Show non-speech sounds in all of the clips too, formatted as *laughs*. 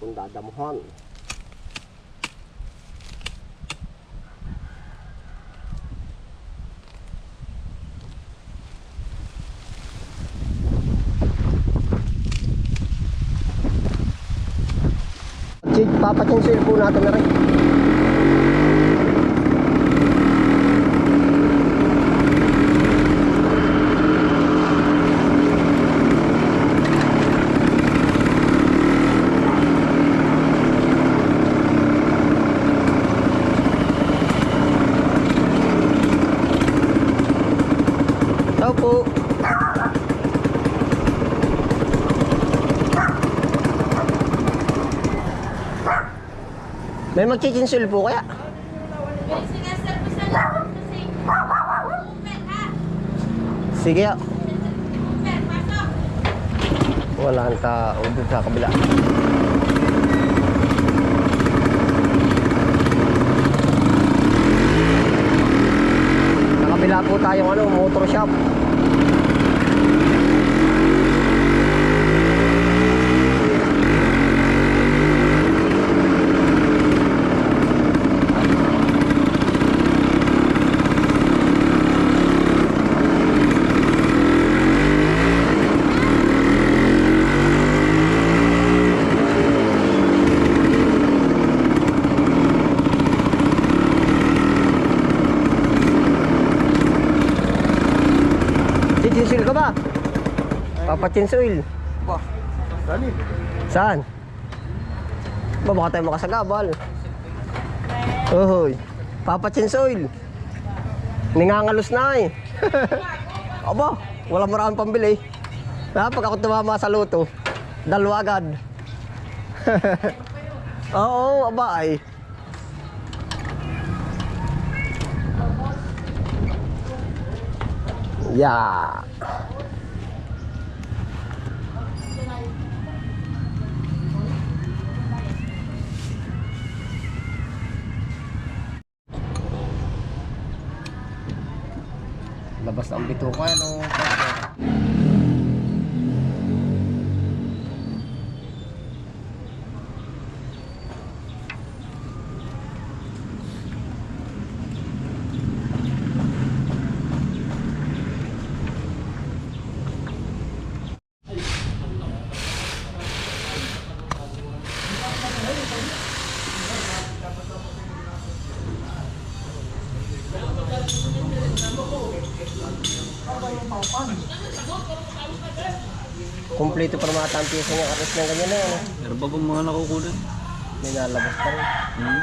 pong dadamuhan. Chig, papachinsil po natin na rin. Tao po. May magchichinsil po kaya? Sige, ah. Wala ang tao dun sa kabila. Sa kabila po tayong ano, motor shop. Chichinsil ka ba? Papachinsil. Ba? Dali. Saan? Ba, baka tayo makasagabal. Uhoy. Papachinsil. Ningangalos na eh. *laughs* Aba, wala maraming pambili. Ha, pag ako tumama sa luto, dalawa agad. *laughs* Oo, aba ay. Yeah. Labas ang bituka, no? Kompleto pa ang pyesa niya karas ng ganyan na. Meron pa bang mga nakukulit? May nalabas pa rin. Hmm?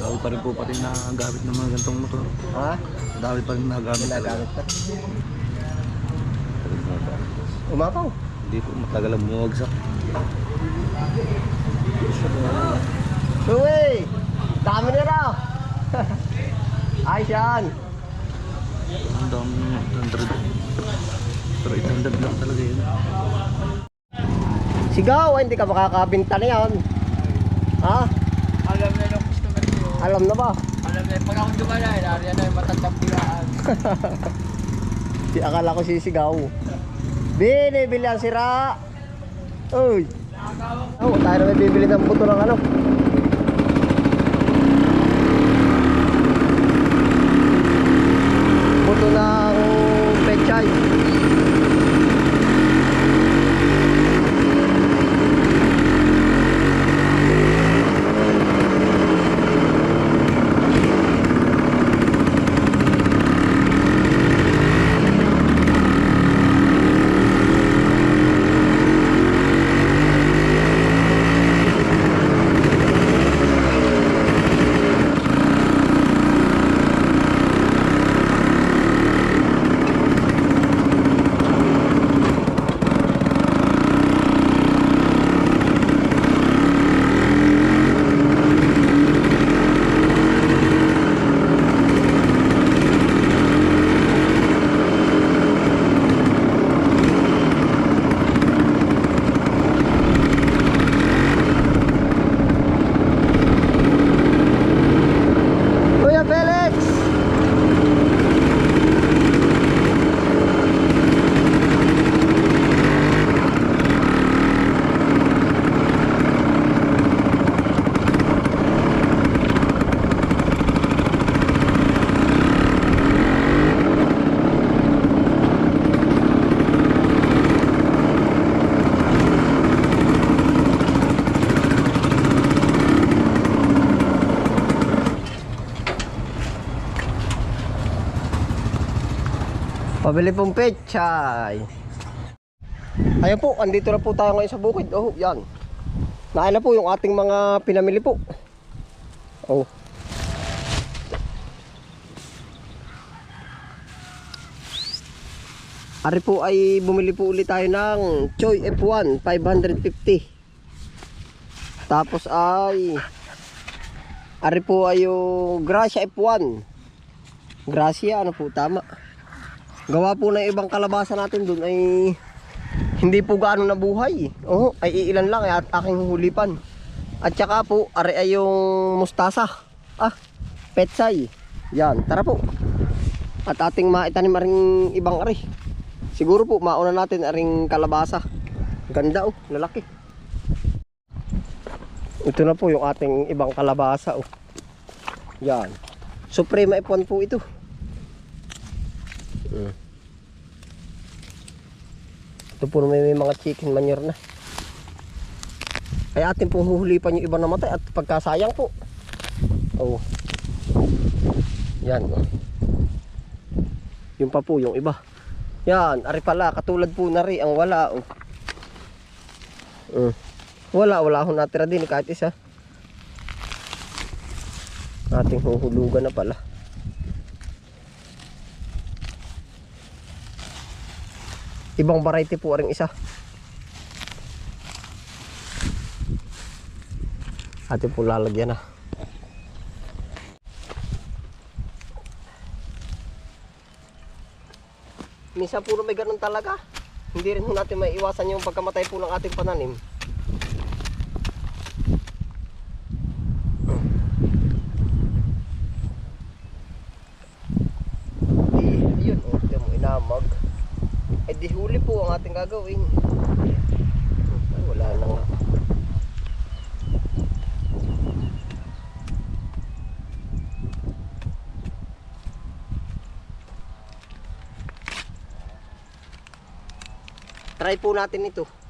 Dahil pa rin po pati nagamit ng mga gantong motor. Ha? Dahil pa rin nagamit Ginagamit pa. Umapaw. Hindi po matagal ang bumagsak. Suwi! Dami na raw! *laughs* Ayos yan! Ang dami 100. Pero 800 lang talaga yun. Sigaw! Hindi ka makakabinta na yan. Ha? Alam na yung customer ko. Alam na ba? Alam na yung pag ako dumala, nariyan na yung matandang bilaan. *laughs* Si akala ko sisigaw. Binibili ang sira! Uy! Oh, tayo na may bibili ng buto ng ano. Pabili pong pechay. Ayan po, andito na po tayo ngayon sa bukid. Oh, yan. Naay na po yung ating mga pinamili po. Oh. Ari po ay bumili po ulit tayo ng Choi F1 550. Tapos ay Ari po ay yung Gracia F1. Gracia ano po tama. Gawa po ng ibang kalabasa natin doon ay hindi po gaano nabuhay. Oo, ay ilan lang at aking hulipan. At saka po, ari ay yung mustasa. Ah, petsay. Yan, tara po. At ating maitanim aring ibang ari. Siguro po, mauna natin aring kalabasa. Ganda oh, lalaki. Ito na po yung ating ibang kalabasa oh. Yan. Suprema F1 po ito. Mm. Ito po may, may mga chicken manure na. Ay atin pong huhulipan yung iba namatay at pagkasayang po. Oh. Yan. Yung pa po yung iba. Yan, ari pala katulad po na rin ang wala oh. Mm. Wala, wala akong natira din kahit isa. Ating huhulugan na pala. Ibang variety po rin isa. Atin po lalagyan na. Minsan po may ganun talaga. Hindi rin natin maiiwasan yung pagkamatay po ng ating pananim. Di, yun, oh, tignan mo, inamag. Ay di huli po ating gagawin. Ay, wala na nga. Try po natin ito.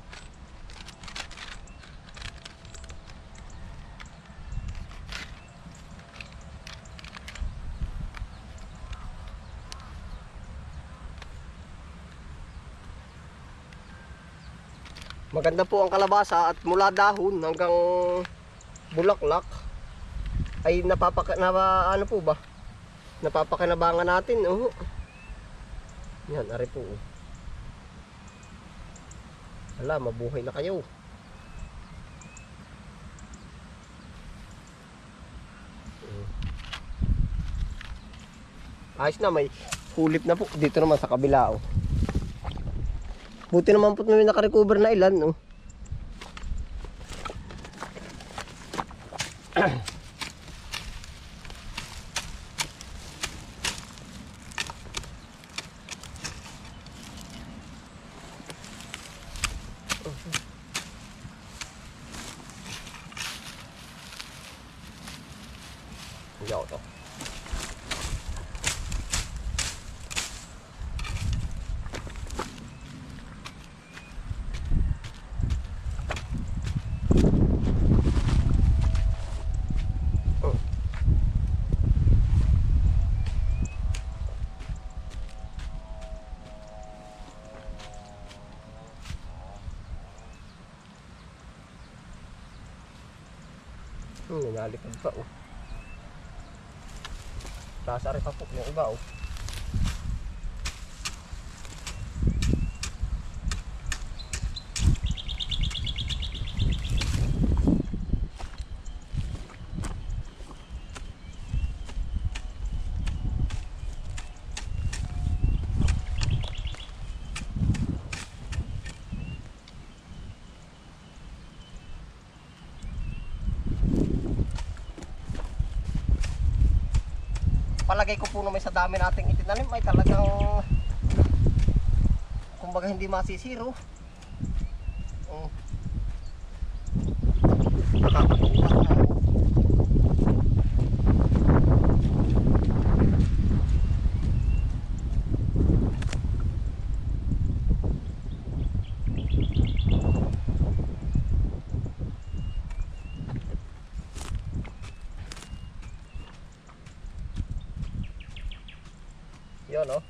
Maganda po ang kalabasa at mula dahon hanggang bulaklak ay napapaka na ano po ba? Napapakinabangan natin, oh. Yan, ari po. Hala, mabuhay na kayo. Ayos na, may hulip na po. Dito naman sa kabila, oh. Buti naman po may nakarecover na ilan, no? Hindi ako to. Hmm, ninalikod pa oh. Taas ari pa po yung iba oh. Palagay ko po na may sa dami nating itinanim ay talagang kumbaga hindi masisiro oh. Nakakakuha na. Yan oh.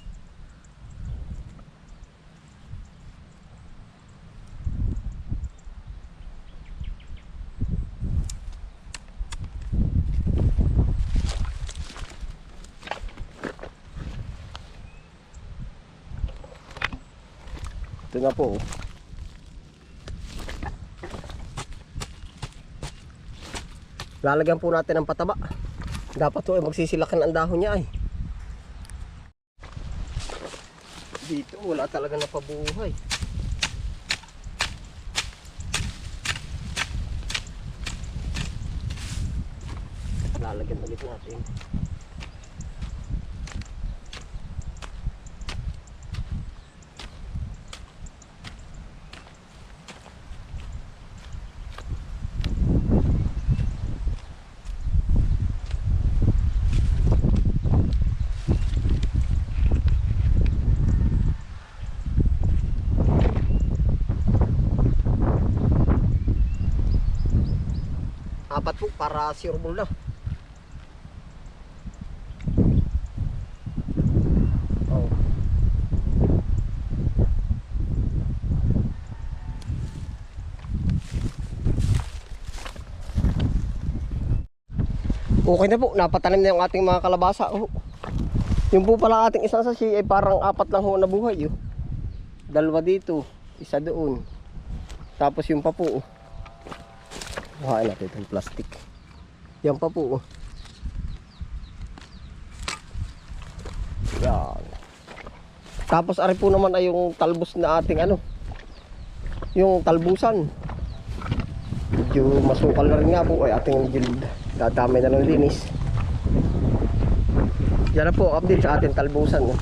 Ito na po. oh. Lalagyan po natin ng pataba. Dapat po ay magsisilakan ang dahon niya ay. Dito wala talaga napabuhay. Lalagyan ulit natin. Apat po para sureball na. Oh. Okay na po, napatanim na yung ating mga kalabasa. Oh. Yung po pala ating isang sashi ay parang apat lang ho na buhay. Oh. Dalawa dito, isa doon. Tapos yung pa po. Oh. Buhain natin itong plastic. Yan pa po. Oh. Yan. Tapos ari po naman ay yung talbos na ating ano. Yung talbusan. Medyo masukal na rin nga po ay ating gilid. Dadamay na ng linis. Yan na po update sa ating talbusan. No?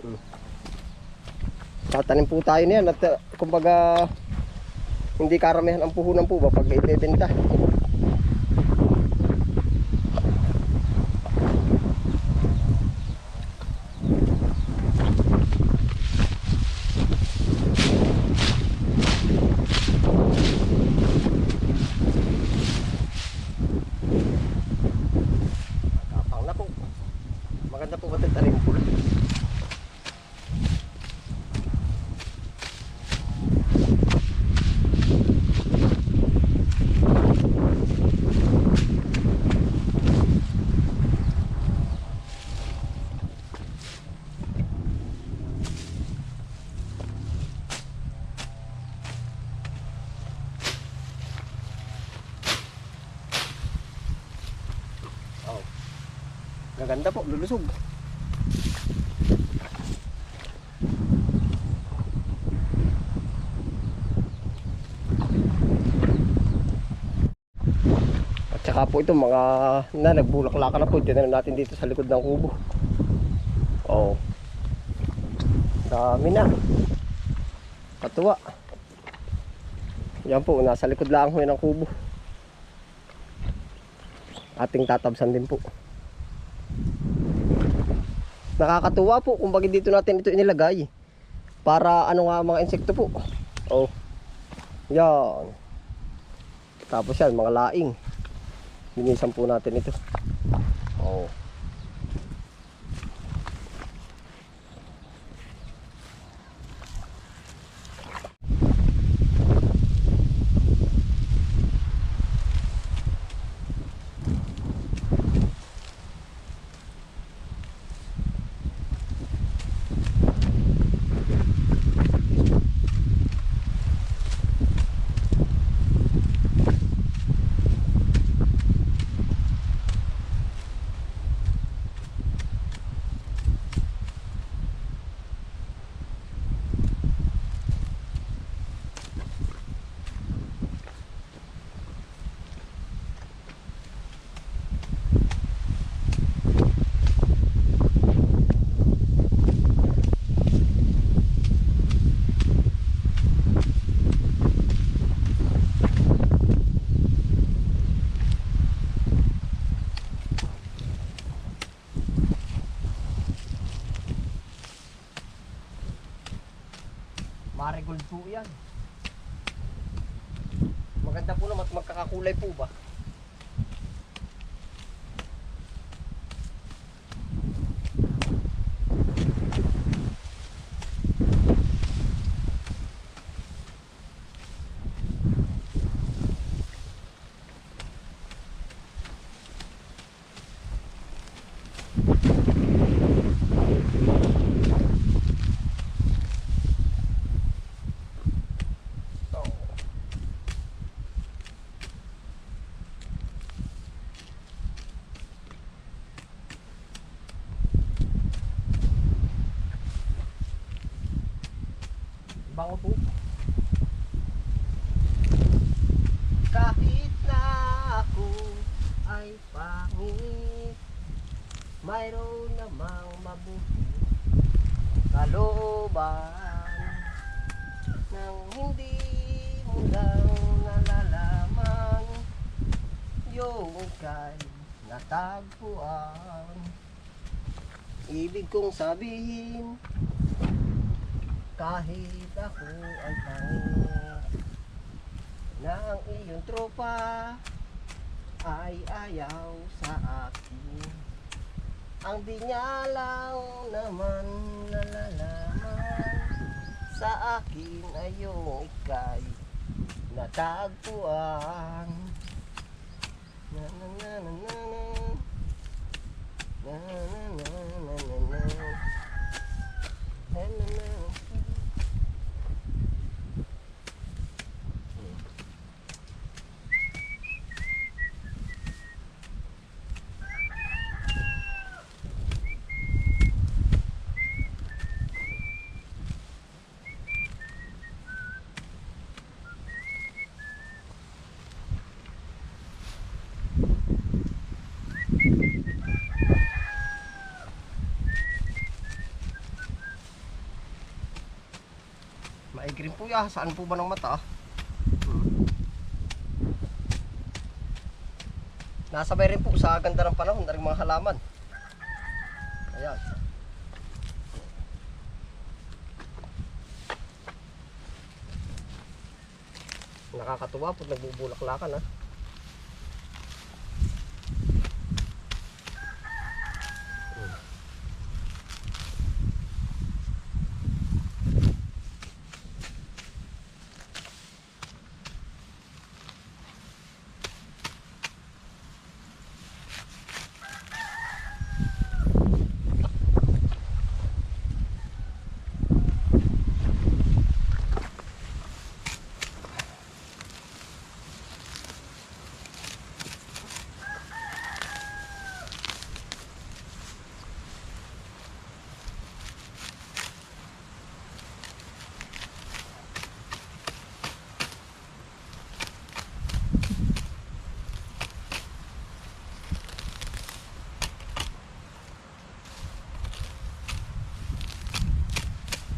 Hmm. Tatanim po tayo niyan at uh, hindi karamihan ang puhunan po ba pag ibebenta. Tapang na po. Maganda po ba ito tanim pula? Oh. Gaganda po, lulusog. At saka po ito mga na nagbulaklaka na po. Diyan na natin dito sa likod ng kubo. Oh. Dami na. Katuwa. Yan po, nasa likod lang ho ng kubo. Ating tatabsan din po. Nakakatuwa po kung bakit dito natin ito inilagay. Para ano nga mga insekto po. Oh. Yan. Tapos yan, mga laing. Linisan po natin ito. Kalooban nang hindi mo lang nalalaman yung kay natagpuan. Ibig kong sabihin, kahit ako ay pangit, na ang iyong tropa ay ayaw sa akin. Ang di niya lang naman nalalaman sa akin ay yung ikay natagpuan. Na na na na na na. Na na na na na na. Na na na. Maigrim po ya. Saan po ba ng mata? Hmm. Nasabay rin po sa ganda ng panahon na mga halaman. Ayan. Nakakatuwa po nagbubulaklakan ha.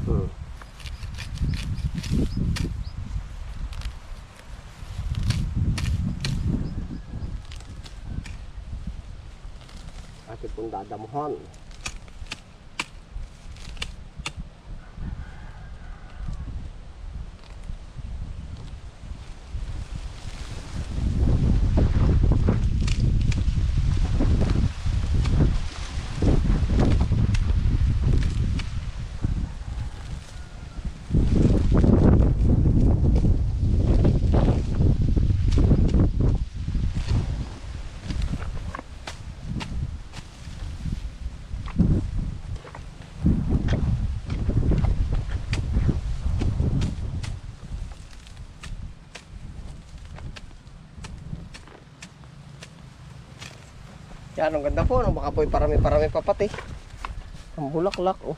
Hmm. Atin pong dadamuhan. Yan, ganda po. No? Baka po parami-parami pa pati. Ang bulaklak, oh.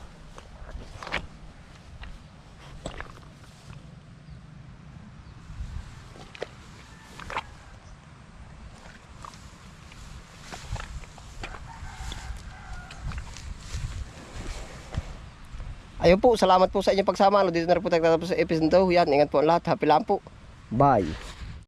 Ayun po, salamat po sa inyong pagsama. Dito na rin po tayo sa episode 2. Yan, ingat po ang lahat. Happy lang po. Bye.